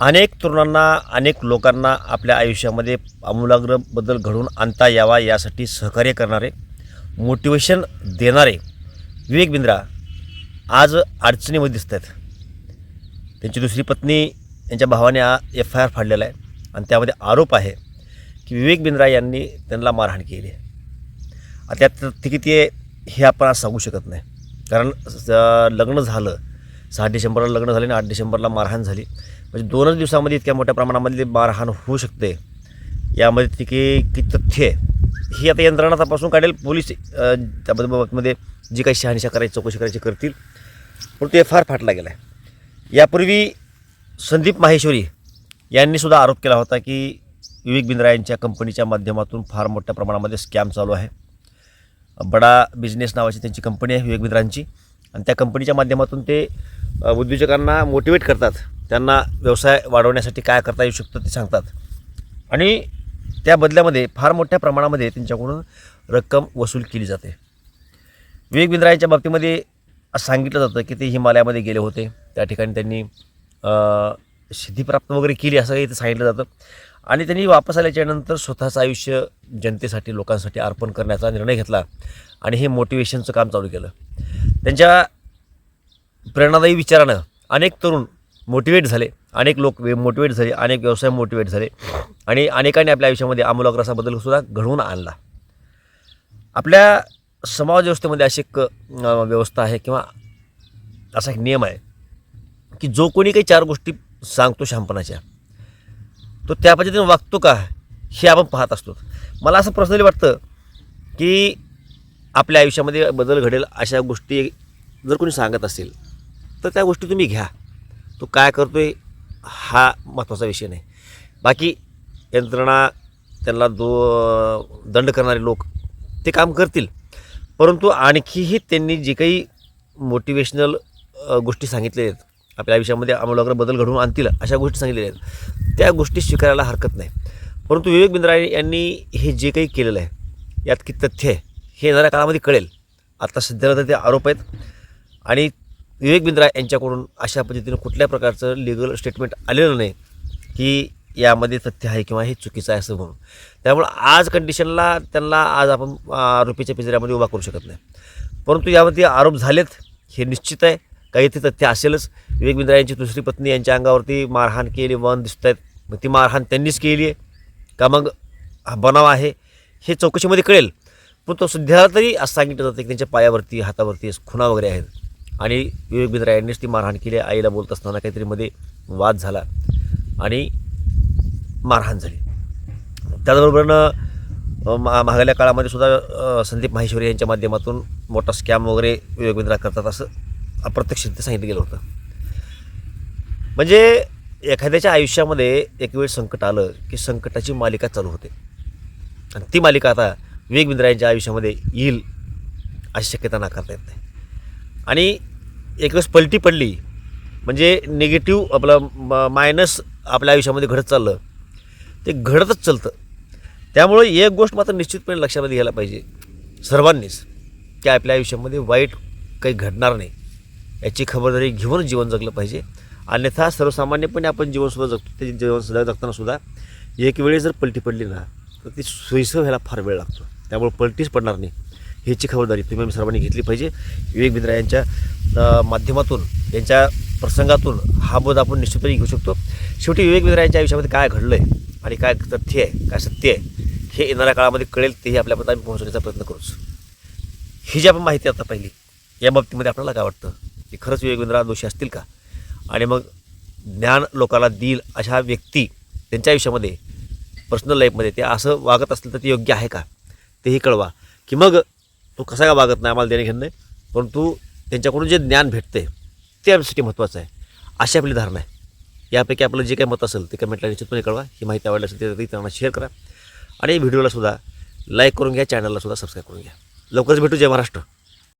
अनेक तरुणांना अनेक लोकांना आपल्या आयुष्यामध्ये आमूलाग्र बदल घडवून आणता यावा यासाठी सहकार्य करणारे मोटिवेशन देणारे विवेक बिंद्रा आज अडचणीमध्ये दिसत आहेत. त्यांची दुसरी पत्नी यांच्या भावाने एफ आय आर फाडलेला आहे आणि त्यामध्ये आरोप आहे की विवेक बिंद्रा यांनी त्यांना मारहाण केली आहे. आता त्यात किती आहे हे आपण आज सांगू शकत नाही. कारण लग्न झालं सहा डिसेंबरला लग्न झाले आणि आठ डिसेंबरला मारहाण झाली. म्हणजे दोनच दिवसामध्ये इतक्या मोठ्या प्रमाणामध्ये मारहाण होऊ शकते. यामध्ये ती की तथ्य आहे. ही आता यंत्रणा तपासून काढेल. पोलीस अ, त्या जी काही शहानिशा करायची चौकशी करायची करतील पण ते फार फाटला गेला आहे यापूर्वी संदीप माहेश्वरी यांनीसुद्धा आरोप केला होता की विवेक बिंद्रा यांच्या कंपनीच्या माध्यमातून फार मोठ्या प्रमाणामध्ये स्कॅम चालू आहे. बडा बिझनेस नावाची त्यांची कंपनी आहे विवेक बिंद्रांची. आणि त्या कंपनीच्या माध्यमातून ते उद्योजकांना मोटिवेट करतात. त्यांना व्यवसाय वाढवण्यासाठी काय करता येऊ शकतं ते सांगतात. आणि त्या बदल्यामध्ये फार मोठ्या प्रमाणामध्ये त्यांच्याकडून रक्कम वसूल केली जाते. विवेक बिंद्रायांच्या बाबतीमध्ये सांगितलं जातं की ते हिमालयामध्ये गेले होते. त्या ठिकाणी त्यांनी अ, वगैरे केली असं काही ते सांगितलं जातं. आणि त्यांनी वापस आल्याच्यानंतर स्वतःचं आयुष्य जनतेसाठी लोकांसाठी अर्पण करण्याचा निर्णय घेतला. आणि हे मोटिवेशनचं काम चालू केलं. त्यांच्या प्रेरणादायी विचारानं अनेक तरुण मोटिवेट झाले. अनेक लोक मोटिवेट झाले अनेक व्यवसाय मोटिवेट झाले. आणि अनेकांनी आपल्या आयुष्यामध्ये आमूलाग्रसा बदल सुद्धा घडवून आणला. आपल्या समाज व्यवस्थेमध्ये अशी एक व्यवस्था आहे किंवा असा एक नियम आहे की जो कोणी काही चार गोष्टी सांगतो शहाणपणाच्या तो त्या पद्धतीने वागतो का हे आपण पाहत असतो. मला असं पर्सनली वाटतं की आपल्या आयुष्यामध्ये बदल घडेल अशा गोष्टी जर कोणी सांगत असेल तर त्या गोष्टी तुम्ही घ्या. तो काय करतो आहे हा महत्त्वाचा विषय नाही. बाकी यंत्रणा त्यांना दो दंड करणारे लोक ते काम करतील. परंतु आणखीही त्यांनी जे काही मोटिवेशनल गोष्टी सांगितलेल्या आहेत आपल्या आयुष्यामध्ये आमूलाग्र बदल घडवून आणतील अशा गोष्टी सांगितलेल्या आहेत त्या गोष्टी स्वीकारायला हरकत नाही. परंतु विवेक बिंद्रा यांनी हे जे काही केलेलं आहे यात की तथ्य आहे हे येणाऱ्या काळामध्ये कळेल. आता सध्याला तर ते आरोप आहेत. आणि विवेक बिंद्रा यांच्याकडून अशा पद्धतीनं कुठल्या प्रकारचं लिगल स्टेटमेंट आलेलं नाही की यामध्ये तथ्य आहे किंवा हे चुकीचं आहे असं म्हणून. त्यामुळं आज कंडिशनला त्यांना आज आपण आरोपीच्या पिंजऱ्यामध्ये उभा करू शकत नाही. परंतु यामध्ये आरोप झालेत हे निश्चित आहे. काही ते तथ्य असेलच. विवेक बिंद्रा यांची दुसरी पत्नी यांच्या अंगावरती मारहाण केली वन दिसत आहेत. मग ती मारहाण त्यांनीच केली आहे. का मग हा बनाव आहे हे चौकशीमध्ये कळेल. पण तो सध्या तरी असं सांगितलं जातं की त्यांच्या पायावरती हातावरती खुणा वगैरे आहेत. आणि विवेक बिंद्रा यांनीच ती मारहाण केली आईला बोलत असताना काहीतरी मध्ये वाद झाला आणि मारहाण झाली. त्याचबरोबरनं अ, मा काळामध्ये सुद्धा संदीप माहेश्वरी यांच्या माध्यमातून मोठा स्कॅम वगैरे विवेक बिंद्रा करतात असं अप्रत्यक्षरित्या सांगितलं गेलं होतं. म्हणजे एखाद्याच्या आयुष्यामध्ये एक वेळ संकट आलं की संकटाची मालिका चालू होते. आणि ती मालिका आता विवेक आयुष्यामध्ये येईल अशी शक्यता नाकारता येत नाही. आणि एक वेळेस पलटी पडली म्हणजे निगेटिव्ह आपलं म- मायनस आपल्या आयुष्यामध्ये घडत चाललं ते घडतच चालतं. त्यामुळे एक गोष्ट मात्र निश्चितपणे लक्षामध्ये घ्यायला पाहिजे. सर्वांनीच की आपल्या आयुष्यामध्ये वाईट काही घडणार नाही याची खबरदारी घेऊन जीवन जगलं पाहिजे. अन्यथा सर्वसामान्यपणे आपण जीवनसुद्धा जगतो ते जीवन सुद्धा एक वेळी जर पलटी पडली ना तर ती सोयीसर व्हायला फार वेळ लागतो. त्यामुळे पलटीच पडणार नाही. ह्याची खबरदारी तुम्ही सर्वांनी घेतली पाहिजे. विवेक बिंद्रा यांच्या माध्यमातून यांच्या प्रसंगातून हा बोध आपण निश्चितपणे घेऊ शकतो. शेवटी विवेक बिंद्रा यांच्या आयुष्यामध्ये काय घडलं आहे आणि काय तथ्य आहे काय सत्य आहे हे येणाऱ्या काळामध्ये कळेल तेही आपल्यापर्यंत आम्ही पोहोचवण्याचा प्रयत्न करूच. ही जी आपण माहिती आता पाहिली या बाबतीमध्ये आपल्याला काय वाटतं? की खरंच विवेक बिंद्रा दोषी असतील का? आणि मग ज्ञान लोकाला देईल अशा व्यक्ती त्यांच्या आयुष्यामध्ये पर्सनल लाईफमध्ये ते असं वागत असतील तर ते योग्य आहे का? तेही कळवा. की मग तो कसा का वागत नाही आम्हाला देणे घेणं नाही? परंतु त्यांच्याकडून जे ज्ञान भेटते ते आमच्यासाठी महत्त्वाचं आहे. अशी आपली धारणा आहे. यापैकी आपलं जे काही मत असेल ते कमेंटला निश्चितपणे कळवा. ही माहिती आवडली असेल ते त्यांना शेअर करा. आणि व्हिडिओला सुद्धा लाईक करून घ्या चॅनलला सुद्धा सबस्क्राईब करून घ्या. लवकरच भेटू जय महाराष्ट्र.